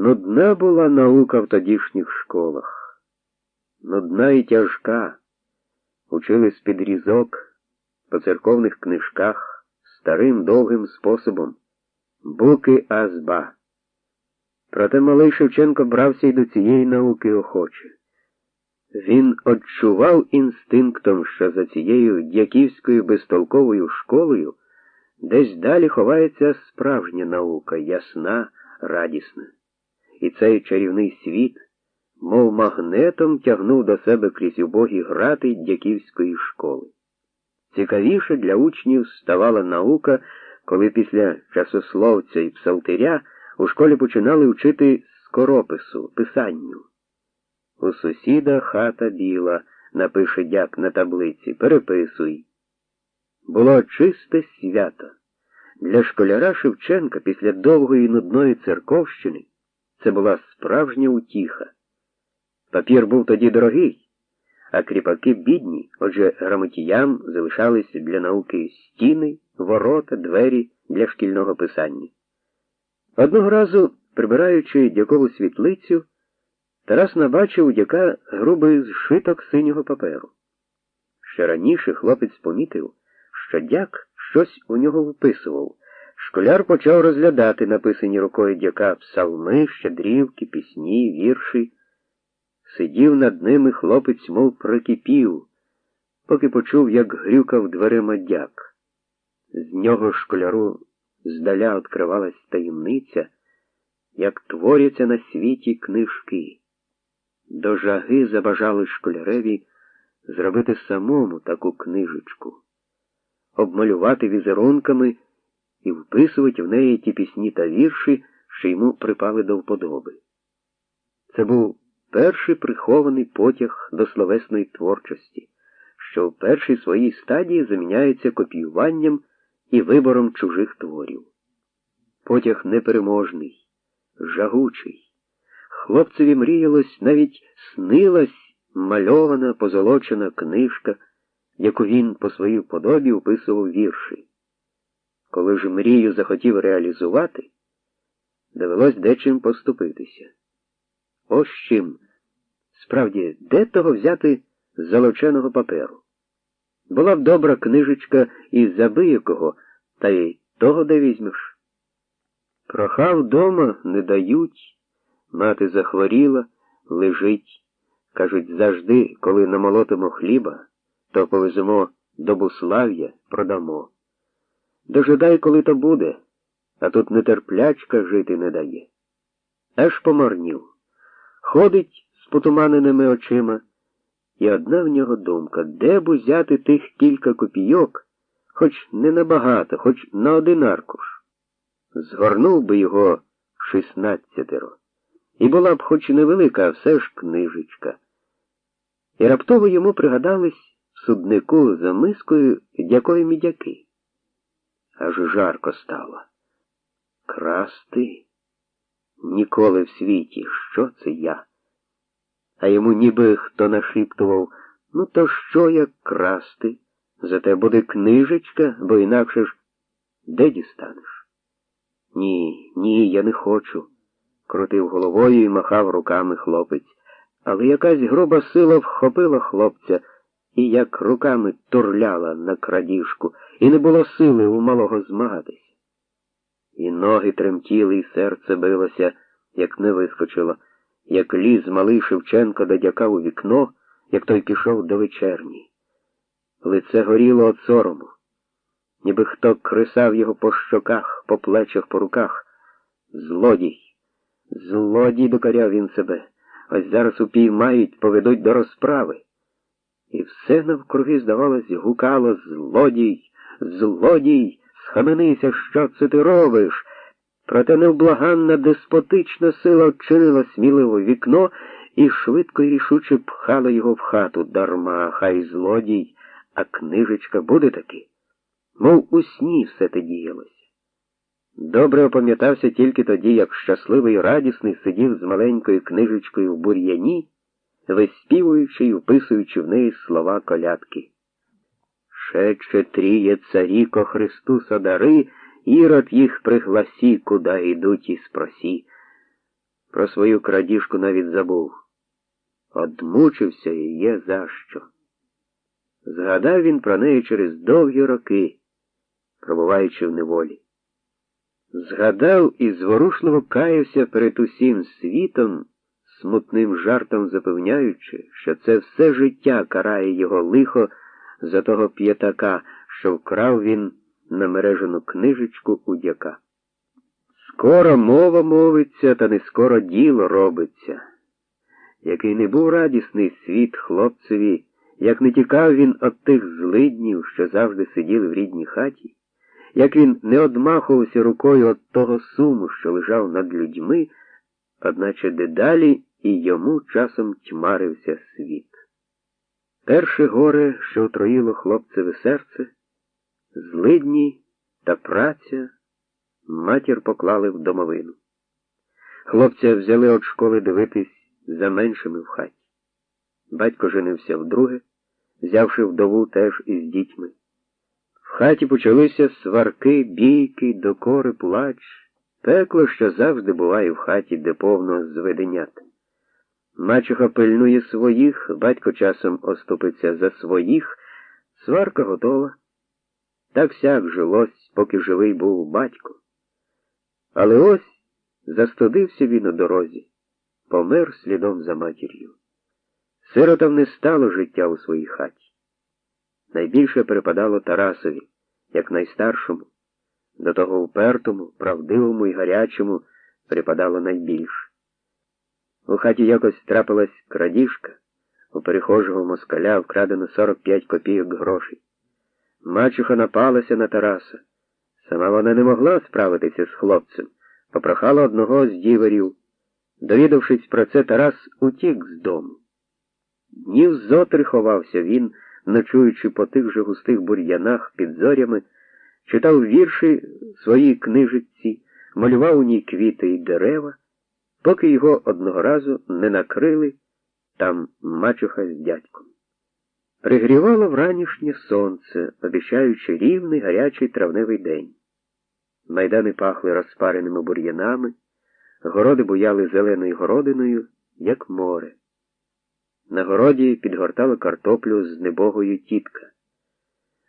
Нудна була наука в тодішніх школах, нудна і тяжка. Учили з під різок по церковних книжках старим довгим способом буки азба. Проте малий Шевченко брався й до цієї науки охоче. Він odчував інстинктом, що за цією дяківською безтолковою школою десь далі ховається справжня наука, ясна, радісна. І цей чарівний світ, мов магнетом, тягнув до себе крізь убогі грати дяківської школи. Цікавіше для учнів ставала наука, коли після часословця і псалтиря у школі починали вчити скоропису, писанню. У сусіда хата біла, напише дяк на таблиці, переписуй. Було чисте свято. Для школяра Шевченка після довгої нудної церковщини це була справжня утіха. Папір був тоді дорогий, а кріпаки бідні, отже, грамотіям залишалися для науки стіни, ворота, двері для шкільного писання. Одного разу, прибираючи дякову світлицю, Тарас набачив дяка грубий зшиток синього паперу. Ще раніше хлопець помітив, що дяк щось у нього вписував. Школяр почав розглядати написані рукою дяка псалми, щедрівки, пісні, вірші. Сидів над ними хлопець, мов прикипів, поки почув, як грюкав дверима дяк. З нього школяру здаля відкривалась таємниця, як творяться на світі книжки. До жаги забажали школяреві зробити самому таку книжечку, обмалювати візерунками і вписувати в неї ті пісні та вірші, що йому припали до вподоби. Це був перший прихований потяг до словесної творчості, що в першій своїй стадії заміняється копіюванням і вибором чужих творів. Потяг непереможний, жагучий. Хлопцеві мріялось, навіть снилась мальована, позолочена книжка, яку він по своїй подобі вписував вірші. Коли ж мрію захотів реалізувати, довелось дечим поступитися. Ось чим. Справді, де того взяти золоченого паперу? Була б добра книжечка із забиякого, та й того де візьмеш. Прохав дома не дають. Мати захворіла, лежить. Кажуть, завжди, коли намолотимо хліба, то повеземо до Буслав'я, продамо. Дожидай, коли то буде, а тут нетерплячка жити не дає. Аж помарнів. Ходить з потуманеними очима, і одна в нього думка, де б узяти тих кілька копійок, хоч не набагато, хоч на один аркуш. Згорнув би його шістнадцятеро. І була б хоч невелика, а все ж книжечка. І раптово йому пригадались в суднику за мискою якої мідяки. Аж жарко стало. Красти? Ніколи в світі, що це я? А йому ніби хто нашіптував, ну, то що як красти? Зате буде книжечка, бо інакше ж де дістанеш? Ні, ні, я не хочу крутив головою і махав руками хлопець. Але якась груба сила вхопила хлопця і як руками турляла на крадіжку, і не було сили у малого змагатись. І ноги тремтіли, і серце билося, як не вискочило, як ліз малий Шевченко додякав у вікно, як той пішов до вечерні. Лице горіло від сорому, ніби хто крисав його по щоках, по плечах, по руках. Злодій. Злодій докаряв він себе. Ось зараз упіймають, поведуть до розправи. І все навкруги, здавалось, гукало злодій, злодій, схаменися, що це ти робиш. Проте невблаганна деспотична сила вчинила сміливо вікно і швидко і рішуче пхала його в хату дарма, хай злодій, а книжечка буде таки. Мов у сні все те діялось. Добре опам'ятався тільки тоді, як щасливий і радісний сидів з маленькою книжечкою в бур'яні, виспівуючи і вписуючи в неї слова колядки. Шече тріє царі ко Христуса дари, ірод їх пригласі, куда йдуть і спросі. Про свою крадіжку навіть забув. Одмучився і є за що. Згадав він про неї через довгі роки, пробуваючи в неволі. Згадав і зворушливо каявся перед усім світом, смутним жартом запевняючи, що це все життя карає його лихо за того п'ятака, що вкрав він намережену книжечку у дяка. Скоро мова мовиться, та не скоро діло робиться. Який не був радісний світ хлопцеві, як не тікав він від тих злиднів, що завжди сиділи в рідній хаті, як він не одмахувався рукою від того суму, що лежав над людьми, одначе дедалі і йому часом тьмарився світ. Перше горе, що отроїло хлопцеве серце, злидні та праця матір поклали в домовину. Хлопця взяли від школи дивитись за меншими в хаті. Батько женився вдруге, взявши вдову теж із дітьми. В хаті почалися сварки, бійки, докори, плач, пекло, що завжди буває в хаті, де повно зведенят. Мачуха пильнує своїх, батько часом оступиться за своїх, сварка готова. Так сяк жилось, поки живий був батько. Але ось застудився він у дорозі, помер слідом за матір'ю. Сиротам не стало життя у своїй хаті. Найбільше припадало Тарасові, як найстаршому, до того упертому, правдивому і гарячому припадало найбільше. У хаті якось трапилась крадіжка, у перехожого москаля вкрадено 45 копійок грошей. Мачуха напалася на Тараса. Сама вона не могла справитися з хлопцем, попрохала одного з діверів. Довідавшись про це, Тарас утік з дому. Днів зотри ховався він, ночуючи по тих же густих бур'янах під зорями, читав вірші своїй книжиці, малював у ній квіти і дерева, поки його одного разу не накрили там мачуха з дядьком. Пригрівало вранішнє сонце, обіцяючи рівний гарячий травневий день. Майдани пахли розпареними бур'янами, городи буяли зеленою городиною, як море. На городі підгортала картоплю з небогою тітка.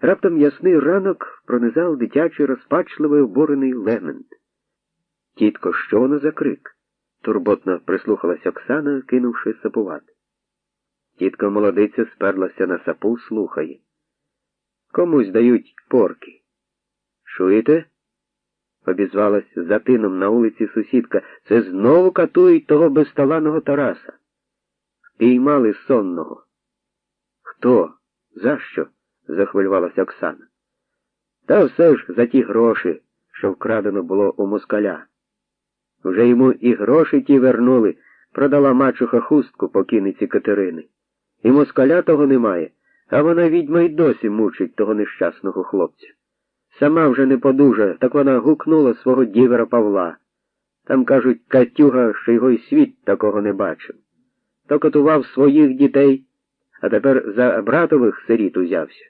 Раптом ясний ранок пронизав дитячий розпачливий обурений лемент. Тітко, що воно за крик? Турботно прислухалась Оксана, кинувши сапувати. Тітка молодиця сперлася на сапу, слухає. Комусь дають порки. Чуєте? обізвалась за тином на вулиці сусідка. Це знову катують того безталаного Тараса. Впіймали сонного. Хто? За що? захвилювалася Оксана. Та все ж за ті гроші, що вкрадено було у москаля. Вже йому і гроші ті вернули, продала мачуха хустку покійниці Катерини. І москаля того немає, а вона відьма й досі мучить того нещасного хлопця. Сама вже не подужа, так вона гукнула свого дівера Павла. Там, кажуть, Катюга, що його й світ такого не бачив. То катував своїх дітей, а тепер за братових сиріт узявся.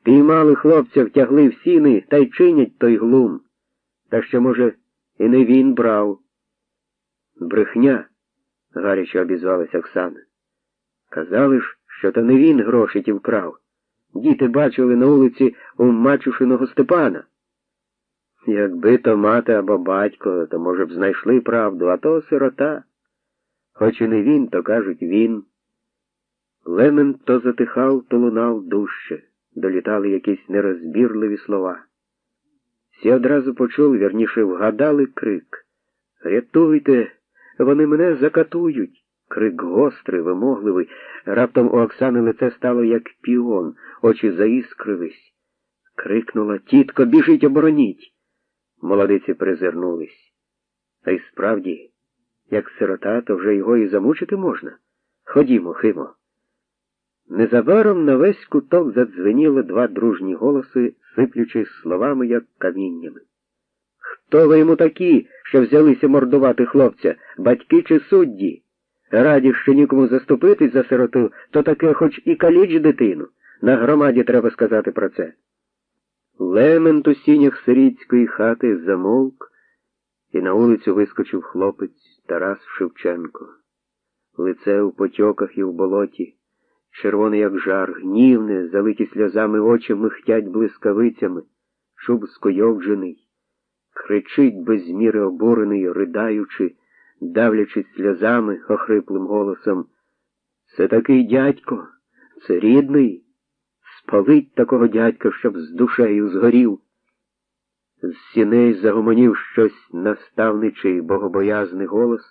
Впіймали хлопця, втягли в сіни та й чинять той глум. Та що, може, і не він брав. Брехня, гаряче обізвалася Оксана. Казали ж, що то не він гроші ті вкрав. Діти бачили на вулиці у мачушиного Степана. Якби то мати або батько, то, може б, знайшли правду, а то сирота. Хоч і не він, то кажуть він. Лемен то затихав, то лунав дужче, долітали якісь нерозбірливі слова. Всі одразу почули, вірніше, вгадали крик. Рятуйте, вони мене закатують. Крик гострий, вимогливий. Раптом у Оксани лице стало, як піон, очі заіскрились. Крикнула Тітко, біжіть, обороніть. Молодиці призирнулись. А й справді, як сирота, то вже його і замучити можна. Ходімо, Химо. Незабаром на весь куток задзвеніли два дружні голоси, сиплючись словами, як каміннями. Хто ви йому такі, що взялися мордувати хлопця, батьки чи судді? Раді, що нікому заступитись за сироту, то таке хоч і каліч дитину. На громаді треба сказати про це. Лемент у сінях сирітської хати замовк і на вулицю вискочив хлопець Тарас Шевченко. Лице у потьоках і в болоті, червоне, як жар, гнівне, залиті сльозами очі михтять блискавицями, шуб скойовджений, кричить без міри обурений, ридаючи, давлячись сльозами охриплим голосом. Це такий дядько, це рідний. Спалить такого дядька, щоб з душею згорів. З сіней загомонів щось наставничий богобоязний голос,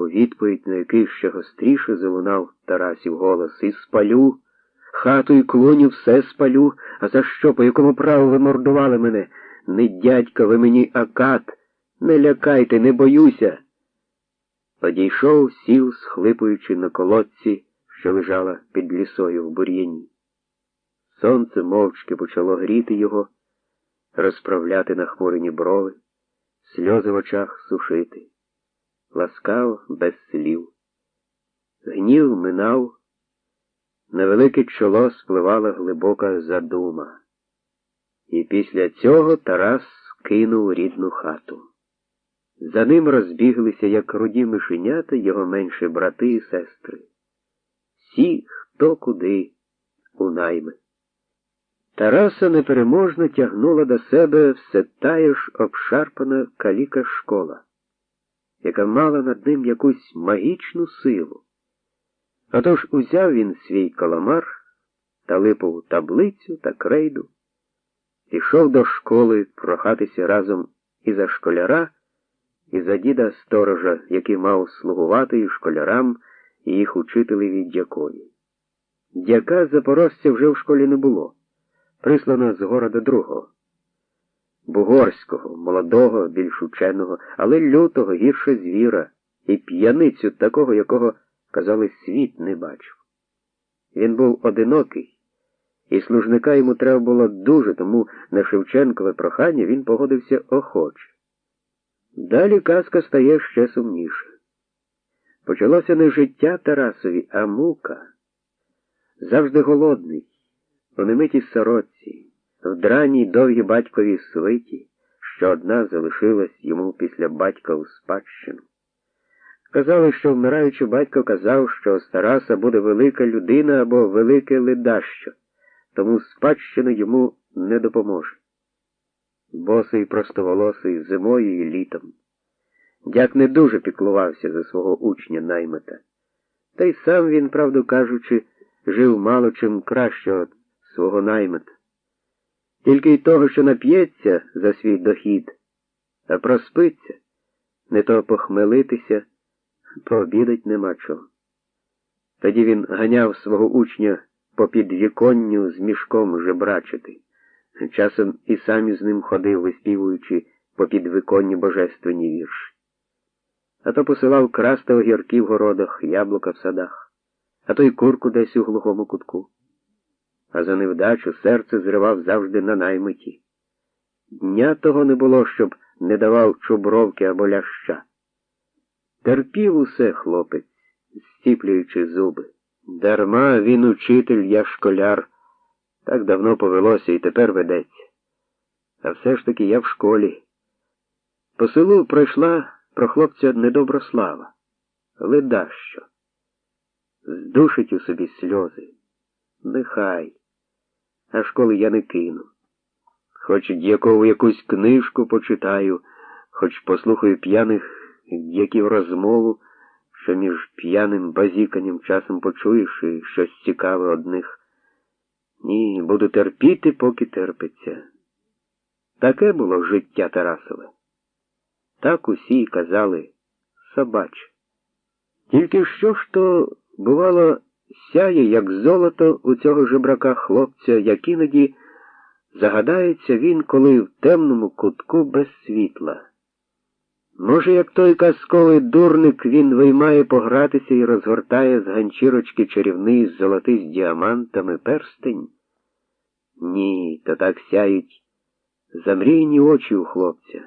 у відповідь на який ще гостріше залунав Тарасів голос. І спалю, хату і клуню все спалю, а за що, по якому праву ви мордували мене? Не дядька ви мені акат, не лякайте, не боюся. Подійшов, сів, схлипуючи на колодці, що лежала під лісою в бур'яні. Сонце мовчки почало гріти його, розправляти нахмурені брови, сльози в очах сушити. Ласкаво, без слів. Гнів минав, на велике чоло спливала глибока задума. І після цього Тарас кинув рідну хату. За ним розбіглися, як руді мишенята, його менші брати і сестри. Всі, хто куди, у найми. Тараса непереможно тягнула до себе все тая ж обшарпана каліка школа, яка мала над ним якусь магічну силу. Отож узяв він свій каламар та липову таблицю та крейду, пішов до школи прохатися разом і за школяра, і за діда сторожа, який мав слугувати і школярам, і їх учителеві дякові. Дяка запорожця вже в школі не було прислана з города другого, бугорського, молодого, більш ученого, але лютого, гірше звіра, і п'яницю такого, якого, казали, світ не бачив. Він був одинокий, і служника йому треба було дуже, тому на Шевченкове прохання він погодився охоче. Далі казка стає ще сумніше. Почалося не життя Тарасові, а мука. Завжди голодний у немитій сороці, в драній довгій батьковій свиті, що одна залишилась йому після батька у спадщину. Казали, що вмираючи батько казав, що з Тараса буде велика людина або велике ледащо, тому спадщина йому не допоможе. Босий простоволосий зимою і літом. Дяк не дуже піклувався за свого учня наймета. Та й сам він, правду кажучи, жив мало чим краще свого наймита. Тільки й того, що нап'ється за свій дохід, а проспиться, не то похмелитися, пообідать нема чого. Тоді він ганяв свого учня по підвіконню з мішком жебрачити. Часом і сам із ним ходив, виспівуючи по підвиконні божественні вірші. А то посилав красти огірки в городах, яблука в садах, а то й курку десь у глухому кутку а за невдачу серце зривав завжди на наймиті. Дня того не було, щоб не давав чубровки або ляща. Терпів усе хлопець, стіплюючи зуби. Дарма він учитель, я школяр. Так давно повелося і тепер ведеться. А все ж таки я в школі. По селу пройшла про хлопця недобра слава. Ледащо. Здушить у собі сльози. Нехай а школи я не кину. Хоч дякову якусь книжку почитаю, хоч послухаю п'яних дяків розмову, що між п'яним базіканням часом почуєш і щось цікаве одних. Ні, буду терпіти, поки терпиться. Таке було життя Тарасове. Так усі казали собач. Тільки що ж то, бувало, сяє, як золото у цього жебрака хлопця, як іноді загадається він, коли в темному кутку без світла. Може, як той казковий дурник він виймає погратися і розгортає з ганчірочки чарівний золотий з діамантами перстень? Ні, то так сяють замрійні очі у хлопця.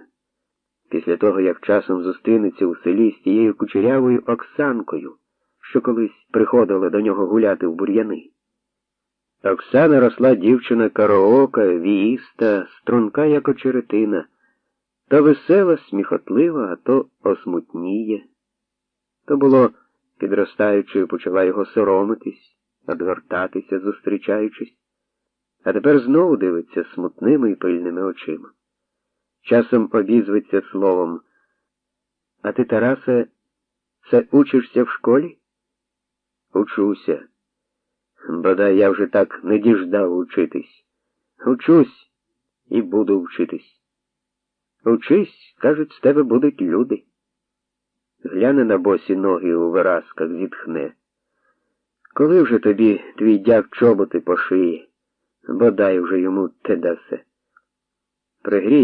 Після того, як часом зустрінеться у селі з тією кучерявою Оксанкою що колись приходила до нього гуляти в бур'яни. Оксана росла дівчина кароока, віїста, струнка, як очеретина, То весела, сміхотлива, а то осмутніє. То було, підростаючи, почала його соромитись, одвертатися, зустрічаючись, а тепер знову дивиться смутними і пильними очима. Часом обізветься словом. А ти, Тарасе, це учишся в школі? Учуся. Бодай я вже так не діждав учитись. Учусь і буду вчитись. Учись, кажуть, з тебе будуть люди. Гляне на босі ноги у виразках, зітхне. Коли вже тобі твій дяк чоботи по шиї, бодай вже йому те дасе. Пригрій.